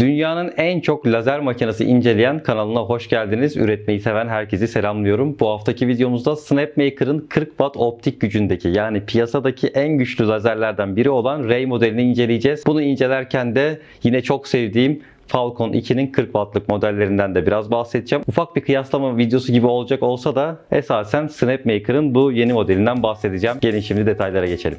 Dünyanın en çok lazer makinesi inceleyen kanalına hoş geldiniz. Üretmeyi seven herkesi selamlıyorum. Bu haftaki videomuzda Snapmaker'ın 40 watt optik gücündeki yani piyasadaki en güçlü lazerlerden biri olan Ray modelini inceleyeceğiz. Bunu incelerken de yine çok sevdiğim Falcon 2'nin 40 wattlık modellerinden de biraz bahsedeceğim. Ufak bir kıyaslama videosu gibi olacak olsa da esasen Snapmaker'ın bu yeni modelinden bahsedeceğim. Gelin şimdi detaylara geçelim.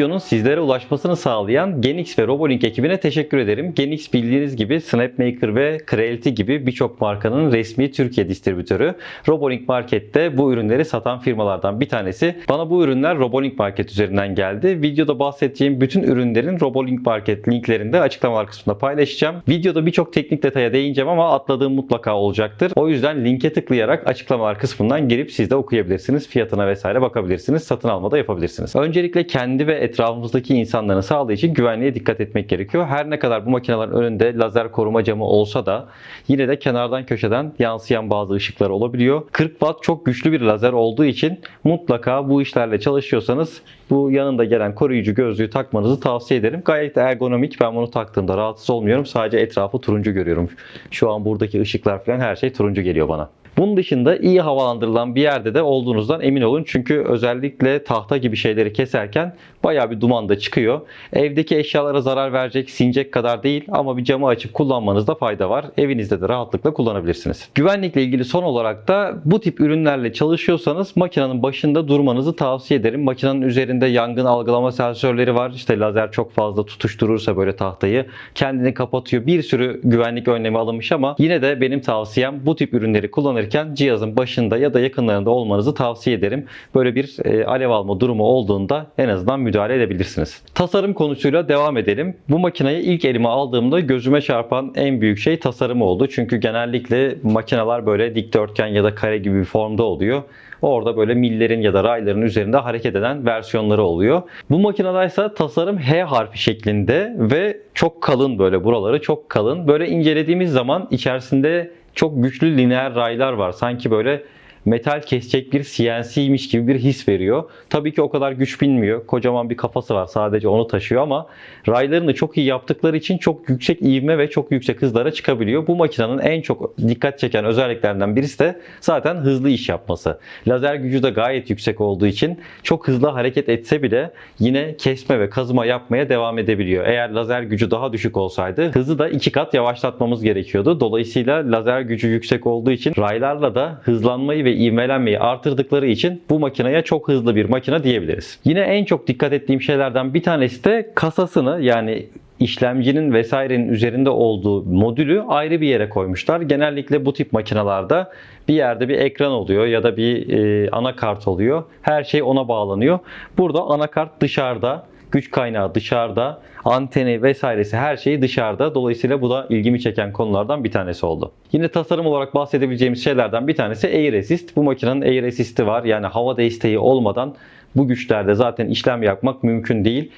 Videonun sizlere ulaşmasını sağlayan Genix ve Robolink ekibine teşekkür ederim. Genix bildiğiniz gibi Snapmaker ve Creality gibi birçok markanın resmi Türkiye distribütörü. Robolink Market'te bu ürünleri satan firmalardan bir tanesi. Bana bu ürünler Robolink Market üzerinden geldi. Videoda bahsedeceğim bütün ürünlerin Robolink Market linklerini de açıklamalar kısmında paylaşacağım. Videoda birçok teknik detaya değineceğim ama atladığım mutlaka olacaktır. O yüzden linke tıklayarak açıklamalar kısmından girip siz de okuyabilirsiniz. Fiyatına vesaire bakabilirsiniz. Satın alma da yapabilirsiniz. Öncelikle kendi ve etrafımızdaki insanların sağlığı için güvenliğe dikkat etmek gerekiyor. Her ne kadar bu makinelerin önünde lazer koruma camı olsa da yine de kenardan köşeden yansıyan bazı ışıklar olabiliyor. 40 watt çok güçlü bir lazer olduğu için mutlaka bu işlerle çalışıyorsanız bu yanında gelen koruyucu gözlüğü takmanızı tavsiye ederim. Gayet ergonomik. Ben bunu taktığımda rahatsız olmuyorum. Sadece etrafı turuncu görüyorum. Şu an buradaki ışıklar falan her şey turuncu geliyor bana. Bunun dışında iyi havalandırılan bir yerde de olduğunuzdan emin olun. Çünkü özellikle tahta gibi şeyleri keserken bayağı bir duman da çıkıyor. Evdeki eşyalara zarar verecek, sinecek kadar değil ama bir camı açıp kullanmanızda fayda var. Evinizde de rahatlıkla kullanabilirsiniz. Güvenlikle ilgili son olarak da bu tip ürünlerle çalışıyorsanız makinenin başında durmanızı tavsiye ederim. Makinenin üzerinde yangın algılama sensörleri var. İşte lazer çok fazla tutuşturursa böyle tahtayı kendini kapatıyor. Bir sürü güvenlik önlemi alınmış ama yine de benim tavsiyem bu tip ürünleri kullanırken cihazın başında ya da yakınlarında olmanızı tavsiye ederim. Böyle bir e, alev alma durumu olduğunda en azından müdahale edebilirsiniz. Tasarım konusuyla devam edelim. Bu makineyi ilk elime aldığımda gözüme çarpan en büyük şey tasarımı oldu. Çünkü genellikle makineler böyle dikdörtgen ya da kare gibi bir formda oluyor. Orada böyle millerin ya da rayların üzerinde hareket eden versiyonları oluyor. Bu makinede ise tasarım H harfi şeklinde ve çok kalın böyle buraları çok kalın. Böyle incelediğimiz zaman içerisinde çok güçlü lineer raylar var. Sanki böyle metal kesecek bir CNC'ymiş gibi bir his veriyor. Tabii ki o kadar güç bilmiyor. Kocaman bir kafası var sadece onu taşıyor ama raylarını çok iyi yaptıkları için çok yüksek ivme ve çok yüksek hızlara çıkabiliyor. Bu makinenin en çok dikkat çeken özelliklerinden birisi de zaten hızlı iş yapması. Lazer gücü de gayet yüksek olduğu için çok hızlı hareket etse bile yine kesme ve kazıma yapmaya devam edebiliyor. Eğer lazer gücü daha düşük olsaydı hızı da iki kat yavaşlatmamız gerekiyordu. Dolayısıyla lazer gücü yüksek olduğu için raylarla da hızlanmayı ve ivmelenmeyi artırdıkları için bu makineye çok hızlı bir makine diyebiliriz. Yine en çok dikkat ettiğim şeylerden bir tanesi de kasasını yani işlemcinin vesairenin üzerinde olduğu modülü ayrı bir yere koymuşlar. Genellikle bu tip makinalarda bir yerde bir ekran oluyor ya da bir e, anakart oluyor. Her şey ona bağlanıyor. Burada anakart dışarıda, güç kaynağı dışarıda, anteni vesairesi her şeyi dışarıda. Dolayısıyla bu da ilgimi çeken konulardan bir tanesi oldu. Yine tasarım olarak bahsedebileceğimiz şeylerden bir tanesi Air Assist. Bu makinenin Air Assist'i var. Yani hava desteği olmadan bu güçlerde zaten işlem yapmak mümkün değil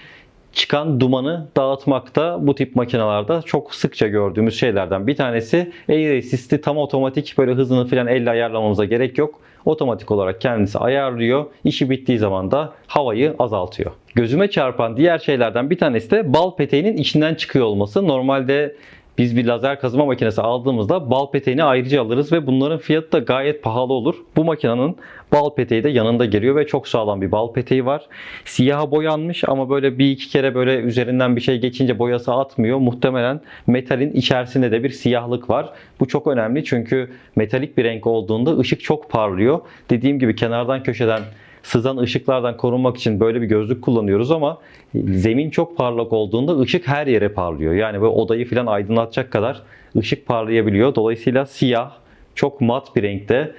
çıkan dumanı dağıtmakta bu tip makinalarda çok sıkça gördüğümüz şeylerden bir tanesi. Air Assist'i tam otomatik böyle hızını falan elle ayarlamamıza gerek yok. Otomatik olarak kendisi ayarlıyor. İşi bittiği zaman da havayı azaltıyor. Gözüme çarpan diğer şeylerden bir tanesi de bal peteğinin içinden çıkıyor olması. Normalde biz bir lazer kazıma makinesi aldığımızda bal peteğini ayrıca alırız ve bunların fiyatı da gayet pahalı olur. Bu makinenin bal peteği de yanında geliyor ve çok sağlam bir bal peteği var. Siyaha boyanmış ama böyle bir iki kere böyle üzerinden bir şey geçince boyası atmıyor. Muhtemelen metalin içerisinde de bir siyahlık var. Bu çok önemli çünkü metalik bir renk olduğunda ışık çok parlıyor. Dediğim gibi kenardan köşeden sızan ışıklardan korunmak için böyle bir gözlük kullanıyoruz ama zemin çok parlak olduğunda ışık her yere parlıyor. Yani böyle odayı falan aydınlatacak kadar ışık parlayabiliyor. Dolayısıyla siyah, çok mat bir renkte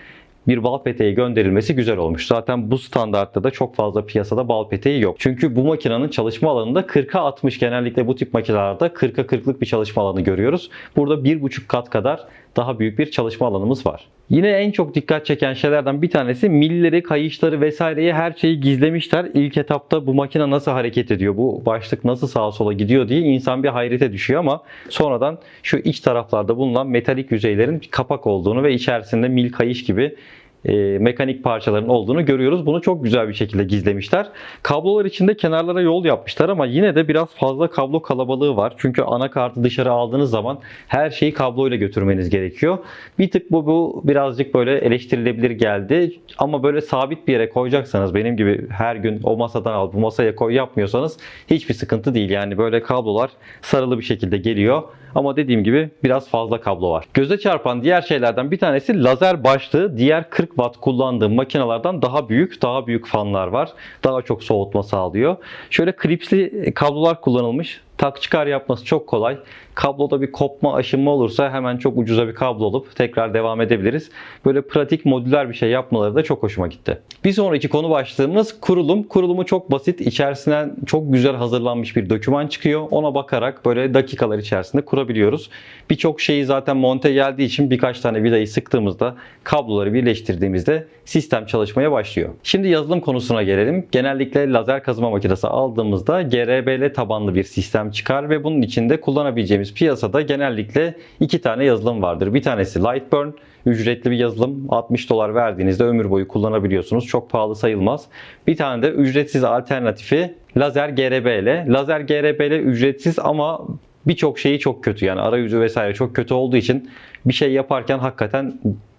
bir bal peteği gönderilmesi güzel olmuş. Zaten bu standartta da çok fazla piyasada bal peteği yok. Çünkü bu makinenin çalışma alanında 40'a 60 genellikle bu tip makinelerde 40'a 40'lık bir çalışma alanı görüyoruz. Burada 1,5 kat kadar daha büyük bir çalışma alanımız var. Yine en çok dikkat çeken şeylerden bir tanesi milleri, kayışları vesaireyi her şeyi gizlemişler. İlk etapta bu makine nasıl hareket ediyor, bu başlık nasıl sağa sola gidiyor diye insan bir hayrete düşüyor ama sonradan şu iç taraflarda bulunan metalik yüzeylerin kapak olduğunu ve içerisinde mil kayış gibi e, mekanik parçaların olduğunu görüyoruz. Bunu çok güzel bir şekilde gizlemişler. Kablolar içinde kenarlara yol yapmışlar ama yine de biraz fazla kablo kalabalığı var. Çünkü anakartı dışarı aldığınız zaman her şeyi kabloyla götürmeniz gerekiyor. Bir tık bu, bu birazcık böyle eleştirilebilir geldi. Ama böyle sabit bir yere koyacaksanız benim gibi her gün o masadan al bu masaya koy yapmıyorsanız hiçbir sıkıntı değil. Yani böyle kablolar sarılı bir şekilde geliyor. Ama dediğim gibi biraz fazla kablo var. Göze çarpan diğer şeylerden bir tanesi lazer başlığı diğer 40 watt kullandığım makinelerden daha büyük, daha büyük fanlar var. Daha çok soğutma sağlıyor. Şöyle klipsli kablolar kullanılmış. Tak çıkar yapması çok kolay. Kabloda bir kopma aşınma olursa hemen çok ucuza bir kablo alıp tekrar devam edebiliriz. Böyle pratik modüler bir şey yapmaları da çok hoşuma gitti. Bir sonraki konu başlığımız kurulum. Kurulumu çok basit. İçerisinden çok güzel hazırlanmış bir doküman çıkıyor. Ona bakarak böyle dakikalar içerisinde kurabiliyoruz. Birçok şeyi zaten monte geldiği için birkaç tane vidayı sıktığımızda kabloları birleştirdiğimizde sistem çalışmaya başlıyor. Şimdi yazılım konusuna gelelim. Genellikle lazer kazıma makinesi aldığımızda GRBL tabanlı bir sistem çıkar ve bunun içinde kullanabileceğimiz piyasada genellikle iki tane yazılım vardır. Bir tanesi Lightburn, ücretli bir yazılım. 60 dolar verdiğinizde ömür boyu kullanabiliyorsunuz. Çok pahalı sayılmaz. Bir tane de ücretsiz alternatifi Lazer GRBL. Lazer GRBL ücretsiz ama birçok şeyi çok kötü. Yani arayüzü vesaire çok kötü olduğu için bir şey yaparken hakikaten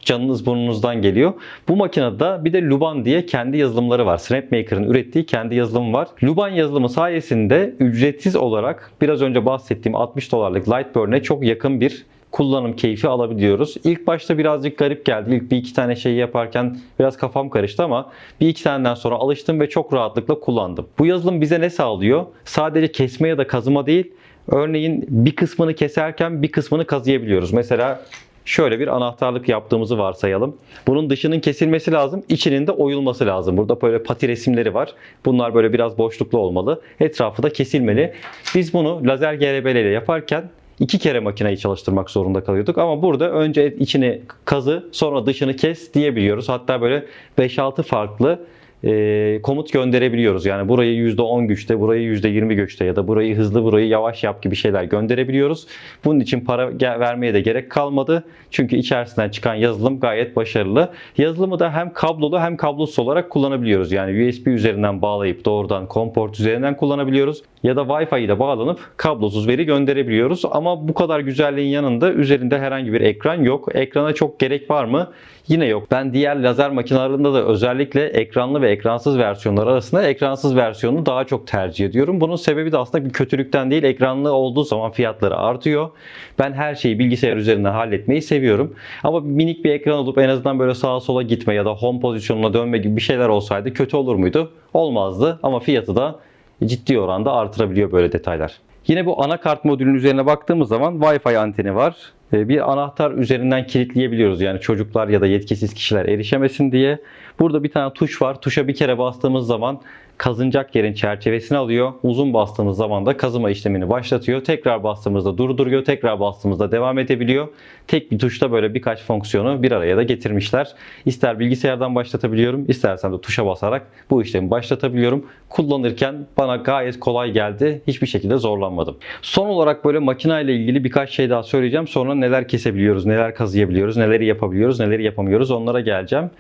canınız burnunuzdan geliyor. Bu makinede bir de Luban diye kendi yazılımları var. SnapMaker'ın ürettiği kendi yazılımı var. Luban yazılımı sayesinde ücretsiz olarak biraz önce bahsettiğim 60 dolarlık Lightburn'e çok yakın bir kullanım keyfi alabiliyoruz. İlk başta birazcık garip geldi. İlk bir iki tane şeyi yaparken biraz kafam karıştı ama bir iki taneden sonra alıştım ve çok rahatlıkla kullandım. Bu yazılım bize ne sağlıyor? Sadece kesme ya da kazıma değil, örneğin bir kısmını keserken bir kısmını kazıyabiliyoruz. Mesela şöyle bir anahtarlık yaptığımızı varsayalım. Bunun dışının kesilmesi lazım, içinin de oyulması lazım. Burada böyle pati resimleri var. Bunlar böyle biraz boşluklu olmalı. Etrafı da kesilmeli. Biz bunu lazer ile yaparken iki kere makineyi çalıştırmak zorunda kalıyorduk. Ama burada önce içini kazı sonra dışını kes diyebiliyoruz. Hatta böyle 5-6 farklı e, komut gönderebiliyoruz. Yani burayı %10 güçte, burayı %20 güçte ya da burayı hızlı, burayı yavaş yap gibi şeyler gönderebiliyoruz. Bunun için para vermeye de gerek kalmadı. Çünkü içerisinden çıkan yazılım gayet başarılı. Yazılımı da hem kablolu hem kablosuz olarak kullanabiliyoruz. Yani USB üzerinden bağlayıp doğrudan COM port üzerinden kullanabiliyoruz. Ya da Wi-Fi ile bağlanıp kablosuz veri gönderebiliyoruz. Ama bu kadar güzelliğin yanında üzerinde herhangi bir ekran yok. Ekrana çok gerek var mı? Yine yok. Ben diğer lazer makinelerinde de özellikle ekranlı ve ekransız versiyonlar arasında ekransız versiyonunu daha çok tercih ediyorum. Bunun sebebi de aslında bir kötülükten değil. Ekranlı olduğu zaman fiyatları artıyor. Ben her şeyi bilgisayar üzerinden halletmeyi seviyorum. Ama minik bir ekran olup en azından böyle sağa sola gitme ya da home pozisyonuna dönme gibi bir şeyler olsaydı kötü olur muydu? Olmazdı. Ama fiyatı da ciddi oranda artırabiliyor böyle detaylar. Yine bu anakart modülün üzerine baktığımız zaman Wi-Fi anteni var. Ee, Bir anahtar üzerinden kilitleyebiliyoruz. Yani çocuklar ya da yetkisiz kişiler erişemesin diye. Burada bir tane tuş var. Tuşa bir kere bastığımız zaman kazınacak yerin çerçevesini alıyor. Uzun bastığımız zaman da kazıma işlemini başlatıyor. Tekrar bastığımızda durduruyor. Tekrar bastığımızda devam edebiliyor. Tek bir tuşta böyle birkaç fonksiyonu bir araya da getirmişler. İster bilgisayardan başlatabiliyorum, istersem de tuşa basarak bu işlemi başlatabiliyorum. Kullanırken bana gayet kolay geldi. Hiçbir şekilde zorlanmadım. Son olarak böyle makine ile ilgili birkaç şey daha söyleyeceğim. Sonra neler kesebiliyoruz, neler kazıyabiliyoruz, neleri yapabiliyoruz, neleri yapamıyoruz onlara geleceğim.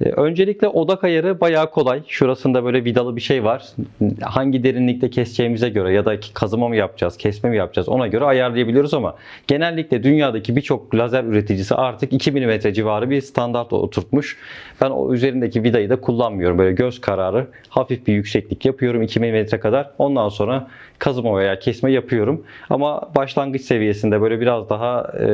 Ee, Öncelikle odak ayarı bayağı kolay. Şurasında böyle vidalı bir şey var. Hangi derinlikte keseceğimize göre ya da kazıma mı yapacağız, kesme mi yapacağız ona göre ayarlayabiliyoruz ama genellikle dünyadaki birçok lazer üreticisi artık 2 mm civarı bir standart oturtmuş. Ben o üzerindeki vidayı da kullanmıyorum. Böyle göz kararı hafif bir yükseklik yapıyorum 2 mm kadar. Ondan sonra kazıma veya kesme yapıyorum. Ama başlangıç seviyesinde böyle biraz daha e,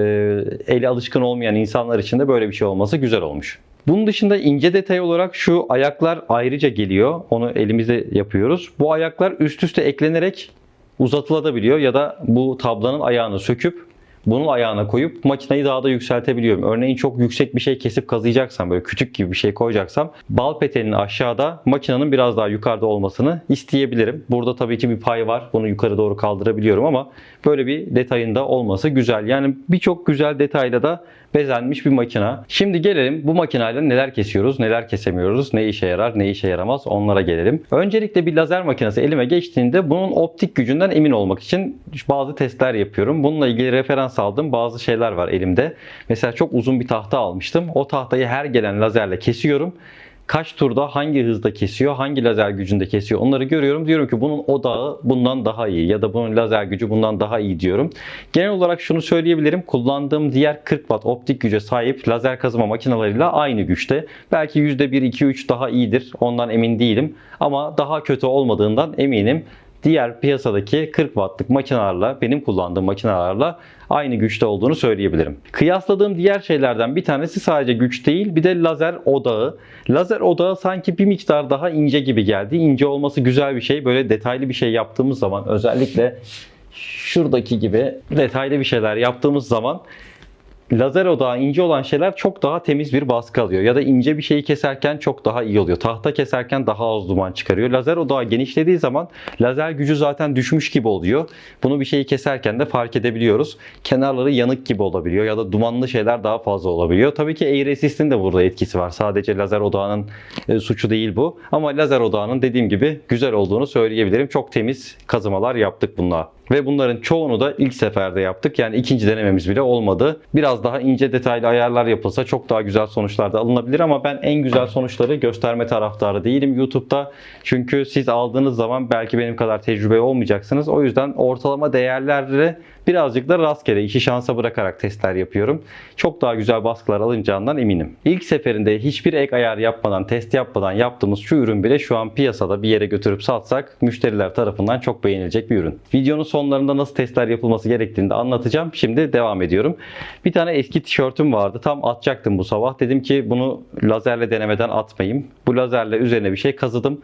eli alışkın olmayan insanlar için de böyle bir şey olması güzel olmuş. Bunun dışında ince detay olarak şu ayaklar ayrıca geliyor. Onu elimizde yapıyoruz. Bu ayaklar üst üste eklenerek uzatılabiliyor ya da bu tablanın ayağını söküp bunun ayağına koyup makinayı daha da yükseltebiliyorum. Örneğin çok yüksek bir şey kesip kazıyacaksam böyle kütük gibi bir şey koyacaksam bal peteğinin aşağıda makinenin biraz daha yukarıda olmasını isteyebilirim. Burada tabii ki bir pay var. Bunu yukarı doğru kaldırabiliyorum ama böyle bir detayında olması güzel. Yani birçok güzel detayla da bezenmiş bir makina. Şimdi gelelim bu makinayla neler kesiyoruz, neler kesemiyoruz, ne işe yarar, ne işe yaramaz onlara gelelim. Öncelikle bir lazer makinesi elime geçtiğinde bunun optik gücünden emin olmak için bazı testler yapıyorum. Bununla ilgili referans aldığım bazı şeyler var elimde. Mesela çok uzun bir tahta almıştım. O tahtayı her gelen lazerle kesiyorum kaç turda hangi hızda kesiyor, hangi lazer gücünde kesiyor onları görüyorum. Diyorum ki bunun odağı bundan daha iyi ya da bunun lazer gücü bundan daha iyi diyorum. Genel olarak şunu söyleyebilirim. Kullandığım diğer 40 watt optik güce sahip lazer kazıma makinalarıyla aynı güçte. Belki %1, 2, 3 daha iyidir. Ondan emin değilim. Ama daha kötü olmadığından eminim diğer piyasadaki 40 wattlık makinelerle benim kullandığım makinelerle aynı güçte olduğunu söyleyebilirim. Kıyasladığım diğer şeylerden bir tanesi sadece güç değil bir de lazer odağı. Lazer odağı sanki bir miktar daha ince gibi geldi. İnce olması güzel bir şey. Böyle detaylı bir şey yaptığımız zaman özellikle şuradaki gibi detaylı bir şeyler yaptığımız zaman lazer odağı ince olan şeyler çok daha temiz bir baskı alıyor. Ya da ince bir şeyi keserken çok daha iyi oluyor. Tahta keserken daha az duman çıkarıyor. Lazer odağı genişlediği zaman lazer gücü zaten düşmüş gibi oluyor. Bunu bir şeyi keserken de fark edebiliyoruz. Kenarları yanık gibi olabiliyor ya da dumanlı şeyler daha fazla olabiliyor. Tabii ki Air Assist'in de burada etkisi var. Sadece lazer odağının e, suçu değil bu. Ama lazer odağının dediğim gibi güzel olduğunu söyleyebilirim. Çok temiz kazımalar yaptık bununla. Ve bunların çoğunu da ilk seferde yaptık. Yani ikinci denememiz bile olmadı. Biraz daha ince detaylı ayarlar yapılsa çok daha güzel sonuçlar da alınabilir ama ben en güzel sonuçları gösterme taraftarı değilim YouTube'da. Çünkü siz aldığınız zaman belki benim kadar tecrübe olmayacaksınız. O yüzden ortalama değerleri birazcık da rastgele işi şansa bırakarak testler yapıyorum. Çok daha güzel baskılar alınacağından eminim. İlk seferinde hiçbir ek ayar yapmadan, test yapmadan yaptığımız şu ürün bile şu an piyasada bir yere götürüp satsak müşteriler tarafından çok beğenilecek bir ürün. Videonun sonlarında nasıl testler yapılması gerektiğini de anlatacağım. Şimdi devam ediyorum. Bir tane eski tişörtüm vardı. Tam atacaktım bu sabah. Dedim ki bunu lazerle denemeden atmayayım. Bu lazerle üzerine bir şey kazıdım.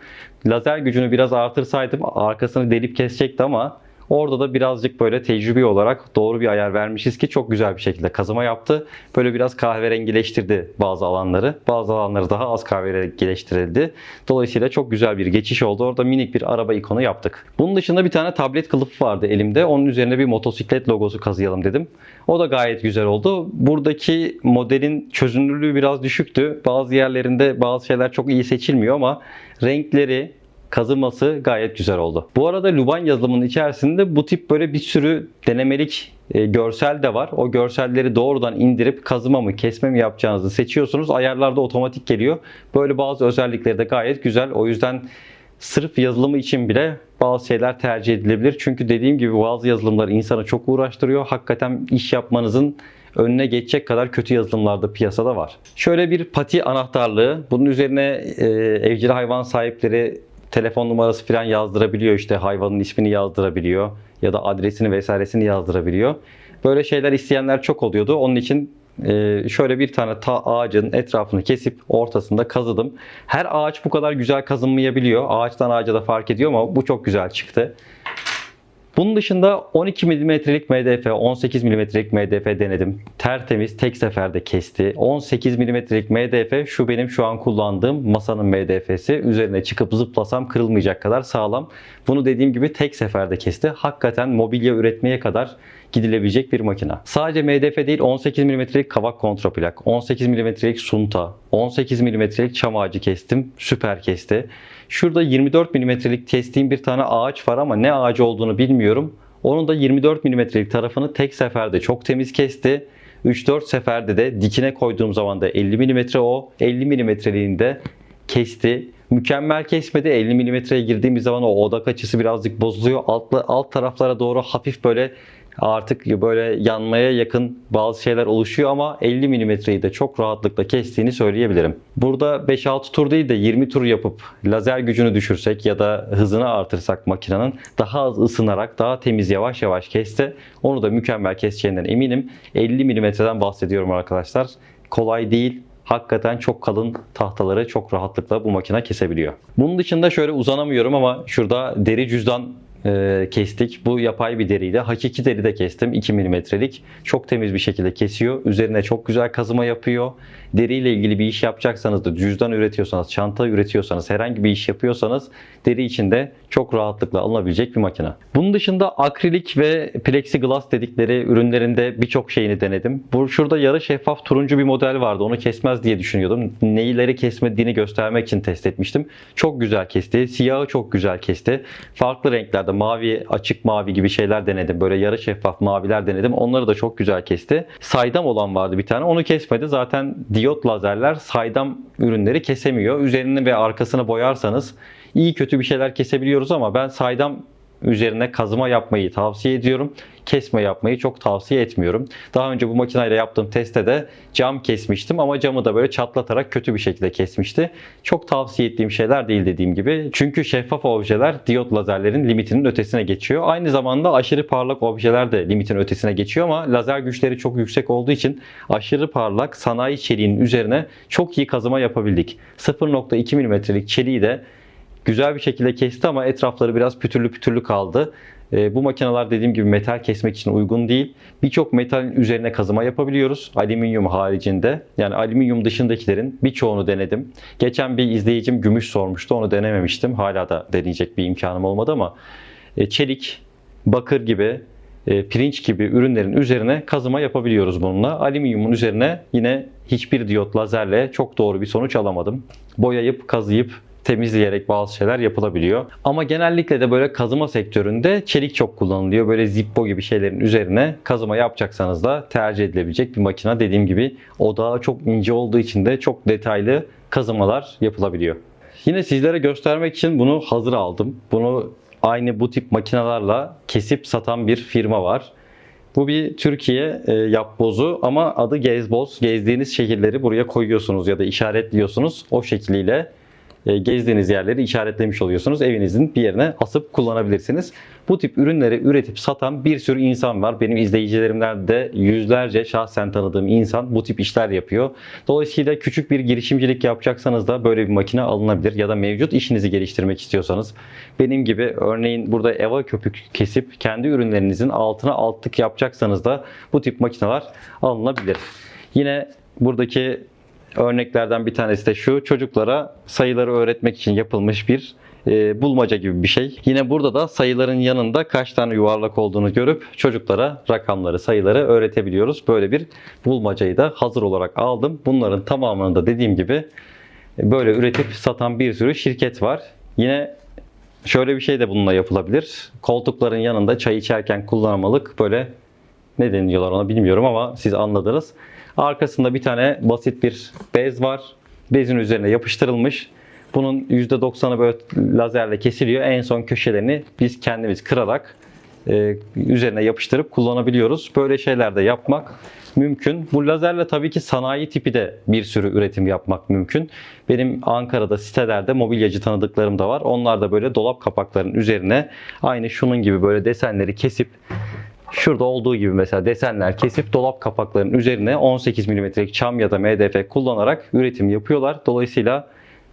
Lazer gücünü biraz artırsaydım arkasını delip kesecekti ama Orada da birazcık böyle tecrübi olarak doğru bir ayar vermişiz ki çok güzel bir şekilde kazıma yaptı. Böyle biraz kahverengileştirdi bazı alanları. Bazı alanları daha az kahverengileştirildi. Dolayısıyla çok güzel bir geçiş oldu. Orada minik bir araba ikonu yaptık. Bunun dışında bir tane tablet kılıfı vardı elimde. Onun üzerine bir motosiklet logosu kazıyalım dedim. O da gayet güzel oldu. Buradaki modelin çözünürlüğü biraz düşüktü. Bazı yerlerinde bazı şeyler çok iyi seçilmiyor ama renkleri, kazıması gayet güzel oldu. Bu arada Luban yazılımının içerisinde bu tip böyle bir sürü denemelik e, görsel de var. O görselleri doğrudan indirip kazıma mı kesme mi yapacağınızı seçiyorsunuz. Ayarlarda otomatik geliyor. Böyle bazı özellikleri de gayet güzel. O yüzden sırf yazılımı için bile bazı şeyler tercih edilebilir. Çünkü dediğim gibi bazı yazılımlar insanı çok uğraştırıyor. Hakikaten iş yapmanızın önüne geçecek kadar kötü yazılımlar da piyasada var. Şöyle bir pati anahtarlığı. Bunun üzerine e, evcil hayvan sahipleri telefon numarası falan yazdırabiliyor işte hayvanın ismini yazdırabiliyor ya da adresini vesairesini yazdırabiliyor. Böyle şeyler isteyenler çok oluyordu. Onun için e, şöyle bir tane ta ağacın etrafını kesip ortasında kazıdım. Her ağaç bu kadar güzel kazınmayabiliyor. Ağaçtan ağaca da fark ediyor ama bu çok güzel çıktı. Bunun dışında 12 mm'lik MDF, 18 mm'lik MDF denedim. Tertemiz tek seferde kesti. 18 mm'lik MDF şu benim şu an kullandığım masanın MDF'si. Üzerine çıkıp zıplasam kırılmayacak kadar sağlam. Bunu dediğim gibi tek seferde kesti. Hakikaten mobilya üretmeye kadar gidilebilecek bir makina. Sadece MDF değil 18 mm'lik kavak kontraplak, 18 mm'lik sunta, 18 mm'lik çam ağacı kestim. Süper kesti. Şurada 24 mm'lik kestiğim bir tane ağaç var ama ne ağacı olduğunu bilmiyorum. Onun da 24 mm'lik tarafını tek seferde çok temiz kesti. 3-4 seferde de dikine koyduğum zaman da 50 mm o 50 mm'liğinde kesti. Mükemmel kesmedi. 50 mm'ye girdiğimiz zaman o odak açısı birazcık bozuluyor. Alt, alt taraflara doğru hafif böyle artık böyle yanmaya yakın bazı şeyler oluşuyor ama 50 milimetreyi de çok rahatlıkla kestiğini söyleyebilirim. Burada 5-6 tur değil de 20 tur yapıp lazer gücünü düşürsek ya da hızını artırsak makinenin daha az ısınarak daha temiz yavaş yavaş kesti. Onu da mükemmel keseceğinden eminim. 50 milimetreden bahsediyorum arkadaşlar. Kolay değil hakikaten çok kalın tahtaları çok rahatlıkla bu makine kesebiliyor. Bunun dışında şöyle uzanamıyorum ama şurada deri cüzdan e, kestik. Bu yapay bir deriydi. Hakiki deri de kestim. 2 milimetrelik. Çok temiz bir şekilde kesiyor. Üzerine çok güzel kazıma yapıyor. Deriyle ilgili bir iş yapacaksanız da cüzdan üretiyorsanız, çanta üretiyorsanız, herhangi bir iş yapıyorsanız deri içinde çok rahatlıkla alınabilecek bir makine. Bunun dışında akrilik ve plexiglass dedikleri ürünlerinde birçok şeyini denedim. Bu şurada yarı şeffaf turuncu bir model vardı. Onu kesmez diye düşünüyordum. Neyleri kesmediğini göstermek için test etmiştim. Çok güzel kesti. Siyahı çok güzel kesti. Farklı renklerde mavi, açık mavi gibi şeyler denedim. Böyle yarı şeffaf maviler denedim. Onları da çok güzel kesti. Saydam olan vardı bir tane. Onu kesmedi. Zaten diyot lazerler saydam ürünleri kesemiyor. Üzerini ve arkasını boyarsanız iyi kötü bir şeyler kesebiliyoruz ama ben saydam üzerine kazıma yapmayı tavsiye ediyorum. Kesme yapmayı çok tavsiye etmiyorum. Daha önce bu makineyle yaptığım testte de cam kesmiştim ama camı da böyle çatlatarak kötü bir şekilde kesmişti. Çok tavsiye ettiğim şeyler değil dediğim gibi. Çünkü şeffaf objeler diyot lazerlerin limitinin ötesine geçiyor. Aynı zamanda aşırı parlak objeler de limitin ötesine geçiyor ama lazer güçleri çok yüksek olduğu için aşırı parlak sanayi çeliğinin üzerine çok iyi kazıma yapabildik. 0.2 mm'lik çeliği de güzel bir şekilde kesti ama etrafları biraz pütürlü pütürlü kaldı. E, bu makineler dediğim gibi metal kesmek için uygun değil. Birçok metalin üzerine kazıma yapabiliyoruz. Alüminyum haricinde. Yani alüminyum dışındakilerin birçoğunu denedim. Geçen bir izleyicim gümüş sormuştu. Onu denememiştim. Hala da deneyecek bir imkanım olmadı ama e, çelik, bakır gibi e, pirinç gibi ürünlerin üzerine kazıma yapabiliyoruz bununla. Alüminyumun üzerine yine hiçbir diyot lazerle çok doğru bir sonuç alamadım. Boyayıp, kazıyıp temizleyerek bazı şeyler yapılabiliyor. Ama genellikle de böyle kazıma sektöründe çelik çok kullanılıyor. Böyle Zippo gibi şeylerin üzerine kazıma yapacaksanız da tercih edilebilecek bir makine. Dediğim gibi odağı çok ince olduğu için de çok detaylı kazımalar yapılabiliyor. Yine sizlere göstermek için bunu hazır aldım. Bunu aynı bu tip makinalarla kesip satan bir firma var. Bu bir Türkiye e, yapbozu ama adı Gezboz. Gezdiğiniz şehirleri buraya koyuyorsunuz ya da işaretliyorsunuz. O şekliyle gezdiğiniz yerleri işaretlemiş oluyorsunuz. Evinizin bir yerine asıp kullanabilirsiniz. Bu tip ürünleri üretip satan bir sürü insan var. Benim izleyicilerimden de yüzlerce şahsen tanıdığım insan bu tip işler yapıyor. Dolayısıyla küçük bir girişimcilik yapacaksanız da böyle bir makine alınabilir. Ya da mevcut işinizi geliştirmek istiyorsanız benim gibi örneğin burada eva köpük kesip kendi ürünlerinizin altına altlık yapacaksanız da bu tip makineler alınabilir. Yine buradaki örneklerden bir tanesi de şu. Çocuklara sayıları öğretmek için yapılmış bir e, bulmaca gibi bir şey. Yine burada da sayıların yanında kaç tane yuvarlak olduğunu görüp çocuklara rakamları, sayıları öğretebiliyoruz. Böyle bir bulmacayı da hazır olarak aldım. Bunların tamamını da dediğim gibi e, böyle üretip satan bir sürü şirket var. Yine şöyle bir şey de bununla yapılabilir. Koltukların yanında çay içerken kullanmalık böyle ne deniliyorlar ona bilmiyorum ama siz anladınız. Arkasında bir tane basit bir bez var. Bezin üzerine yapıştırılmış. Bunun %90'ı böyle lazerle kesiliyor. En son köşelerini biz kendimiz kırarak e, üzerine yapıştırıp kullanabiliyoruz. Böyle şeyler de yapmak mümkün. Bu lazerle tabii ki sanayi tipi de bir sürü üretim yapmak mümkün. Benim Ankara'da sitelerde mobilyacı tanıdıklarım da var. Onlar da böyle dolap kapaklarının üzerine aynı şunun gibi böyle desenleri kesip Şurada olduğu gibi mesela desenler kesip dolap kapaklarının üzerine 18 mm'lik çam ya da MDF kullanarak üretim yapıyorlar. Dolayısıyla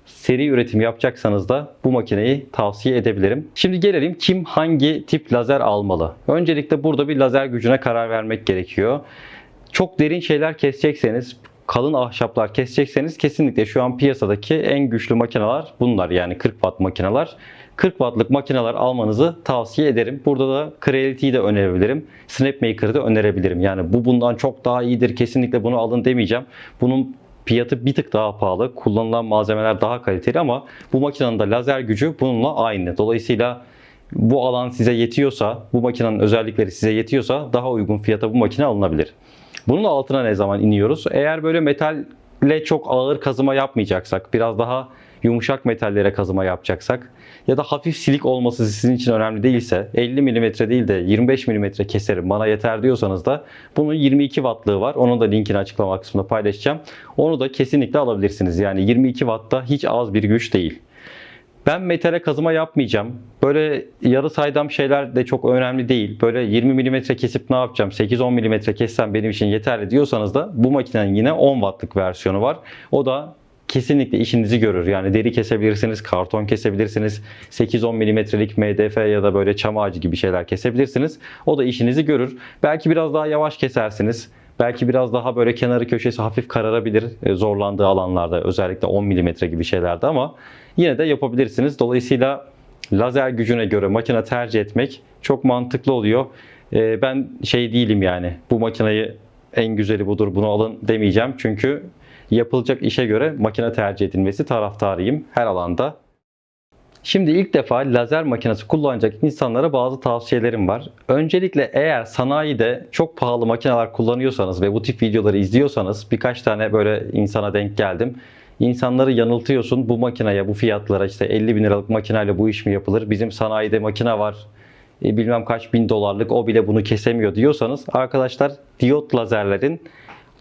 seri üretim yapacaksanız da bu makineyi tavsiye edebilirim. Şimdi gelelim kim hangi tip lazer almalı? Öncelikle burada bir lazer gücüne karar vermek gerekiyor. Çok derin şeyler kesecekseniz kalın ahşaplar kesecekseniz kesinlikle şu an piyasadaki en güçlü makineler bunlar yani 40 watt makineler. 40 wattlık makineler almanızı tavsiye ederim. Burada da Creality'yi de önerebilirim. Snapmaker'ı da önerebilirim. Yani bu bundan çok daha iyidir kesinlikle bunu alın demeyeceğim. Bunun fiyatı bir tık daha pahalı. Kullanılan malzemeler daha kaliteli ama bu makinenin de lazer gücü bununla aynı. Dolayısıyla bu alan size yetiyorsa, bu makinenin özellikleri size yetiyorsa daha uygun fiyata bu makine alınabilir. Bunun altına ne zaman iniyoruz? Eğer böyle metalle çok ağır kazıma yapmayacaksak, biraz daha yumuşak metallere kazıma yapacaksak ya da hafif silik olması sizin için önemli değilse 50 mm değil de 25 mm keserim bana yeter diyorsanız da bunun 22 wattlığı var. Onun da linkini açıklama kısmında paylaşacağım. Onu da kesinlikle alabilirsiniz. Yani 22 wattta hiç az bir güç değil. Ben metale kazıma yapmayacağım. Böyle yarı saydam şeyler de çok önemli değil. Böyle 20 mm kesip ne yapacağım? 8-10 mm kessem benim için yeterli diyorsanız da bu makinenin yine 10 wattlık versiyonu var. O da kesinlikle işinizi görür. Yani deri kesebilirsiniz, karton kesebilirsiniz, 8-10 milimetrelik MDF ya da böyle çam ağacı gibi şeyler kesebilirsiniz. O da işinizi görür. Belki biraz daha yavaş kesersiniz. Belki biraz daha böyle kenarı köşesi hafif kararabilir e, zorlandığı alanlarda özellikle 10 milimetre gibi şeylerde ama yine de yapabilirsiniz. Dolayısıyla lazer gücüne göre makine tercih etmek çok mantıklı oluyor. E, Ben şey değilim yani bu makineyi en güzeli budur bunu alın demeyeceğim. Çünkü yapılacak işe göre makine tercih edilmesi taraftarıyım her alanda. Şimdi ilk defa lazer makinesi kullanacak insanlara bazı tavsiyelerim var. Öncelikle eğer sanayide çok pahalı makineler kullanıyorsanız ve bu tip videoları izliyorsanız birkaç tane böyle insana denk geldim. İnsanları yanıltıyorsun bu makineye bu fiyatlara işte 50 bin liralık makineyle bu iş mi yapılır? Bizim sanayide makine var e, bilmem kaç bin dolarlık o bile bunu kesemiyor diyorsanız arkadaşlar diyot lazerlerin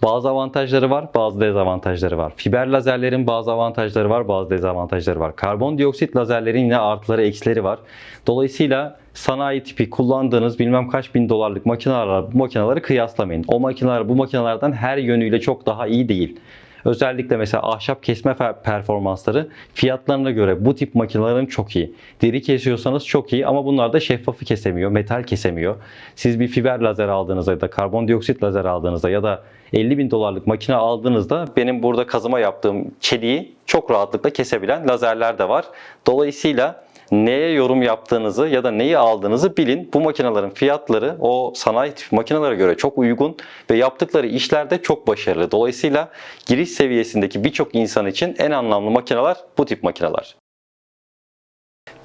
bazı avantajları var, bazı dezavantajları var. Fiber lazerlerin bazı avantajları var, bazı dezavantajları var. Karbondioksit lazerlerin yine artıları, eksileri var. Dolayısıyla sanayi tipi kullandığınız bilmem kaç bin dolarlık makineler, makineleri kıyaslamayın. O makineler bu makinelerden her yönüyle çok daha iyi değil. Özellikle mesela ahşap kesme performansları fiyatlarına göre bu tip makinelerin çok iyi. Deri kesiyorsanız çok iyi ama bunlar da şeffafı kesemiyor, metal kesemiyor. Siz bir fiber lazer aldığınızda ya da karbondioksit lazer aldığınızda ya da 50 bin dolarlık makine aldığınızda benim burada kazıma yaptığım çeliği çok rahatlıkla kesebilen lazerler de var. Dolayısıyla neye yorum yaptığınızı ya da neyi aldığınızı bilin. Bu makinelerin fiyatları o sanayi tipi makinelere göre çok uygun ve yaptıkları işler de çok başarılı. Dolayısıyla giriş seviyesindeki birçok insan için en anlamlı makineler bu tip makineler.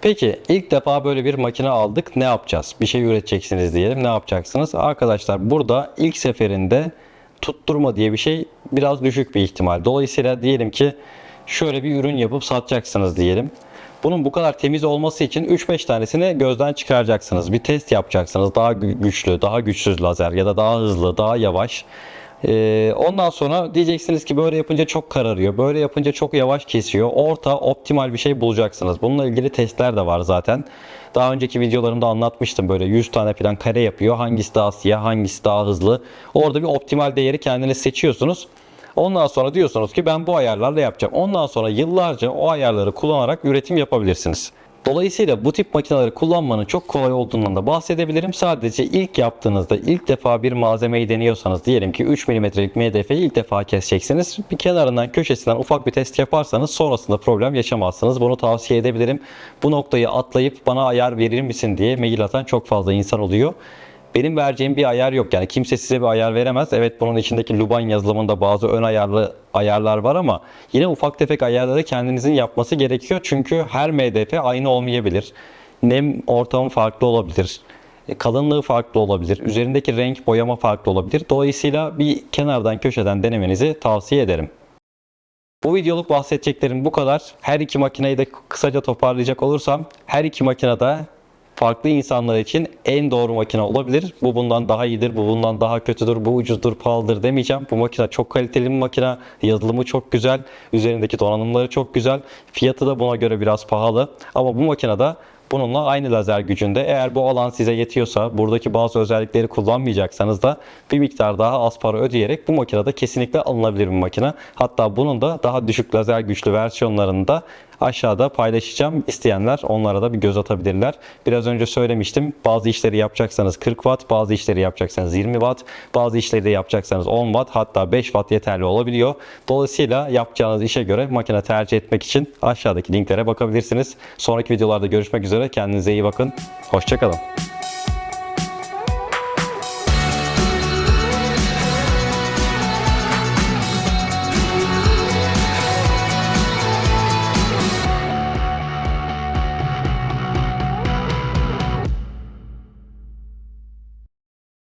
Peki ilk defa böyle bir makine aldık. Ne yapacağız? Bir şey üreteceksiniz diyelim. Ne yapacaksınız? Arkadaşlar burada ilk seferinde tutturma diye bir şey biraz düşük bir ihtimal. Dolayısıyla diyelim ki şöyle bir ürün yapıp satacaksınız diyelim. Bunun bu kadar temiz olması için 3-5 tanesini gözden çıkaracaksınız. Bir test yapacaksınız. Daha gü- güçlü, daha güçsüz lazer ya da daha hızlı, daha yavaş. Ee, ondan sonra diyeceksiniz ki böyle yapınca çok kararıyor. Böyle yapınca çok yavaş kesiyor. Orta optimal bir şey bulacaksınız. Bununla ilgili testler de var zaten. Daha önceki videolarımda anlatmıştım böyle 100 tane falan kare yapıyor. Hangisi daha siyah, hangisi daha hızlı. Orada bir optimal değeri kendiniz seçiyorsunuz. Ondan sonra diyorsunuz ki ben bu ayarlarla yapacağım. Ondan sonra yıllarca o ayarları kullanarak üretim yapabilirsiniz. Dolayısıyla bu tip makineleri kullanmanın çok kolay olduğundan da bahsedebilirim. Sadece ilk yaptığınızda ilk defa bir malzemeyi deniyorsanız diyelim ki 3 mm'lik MDF'yi ilk defa keseceksiniz. Bir kenarından köşesinden ufak bir test yaparsanız sonrasında problem yaşamazsınız. Bunu tavsiye edebilirim. Bu noktayı atlayıp bana ayar verir misin diye mail atan çok fazla insan oluyor. Benim vereceğim bir ayar yok. Yani kimse size bir ayar veremez. Evet bunun içindeki Luban yazılımında bazı ön ayarlı ayarlar var ama yine ufak tefek ayarları kendinizin yapması gerekiyor. Çünkü her MDF aynı olmayabilir. Nem ortamı farklı olabilir. E, Kalınlığı farklı olabilir. Üzerindeki renk boyama farklı olabilir. Dolayısıyla bir kenardan köşeden denemenizi tavsiye ederim. Bu videoluk bahsedeceklerim bu kadar. Her iki makineyi de kısaca toparlayacak olursam her iki makinede farklı insanlar için en doğru makine olabilir. Bu bundan daha iyidir, bu bundan daha kötüdür, bu ucuzdur, pahalıdır demeyeceğim. Bu makine çok kaliteli bir makine. Yazılımı çok güzel. Üzerindeki donanımları çok güzel. Fiyatı da buna göre biraz pahalı. Ama bu makinede bununla aynı lazer gücünde. Eğer bu alan size yetiyorsa, buradaki bazı özellikleri kullanmayacaksanız da bir miktar daha az para ödeyerek bu makinede kesinlikle alınabilir bir makine. Hatta bunun da daha düşük lazer güçlü versiyonlarını da aşağıda paylaşacağım. İsteyenler onlara da bir göz atabilirler. Biraz önce söylemiştim. Bazı işleri yapacaksanız 40 watt, bazı işleri yapacaksanız 20 watt, bazı işleri de yapacaksanız 10 watt hatta 5 watt yeterli olabiliyor. Dolayısıyla yapacağınız işe göre makine tercih etmek için aşağıdaki linklere bakabilirsiniz. Sonraki videolarda görüşmek üzere. Kendinize iyi bakın. Hoşçakalın.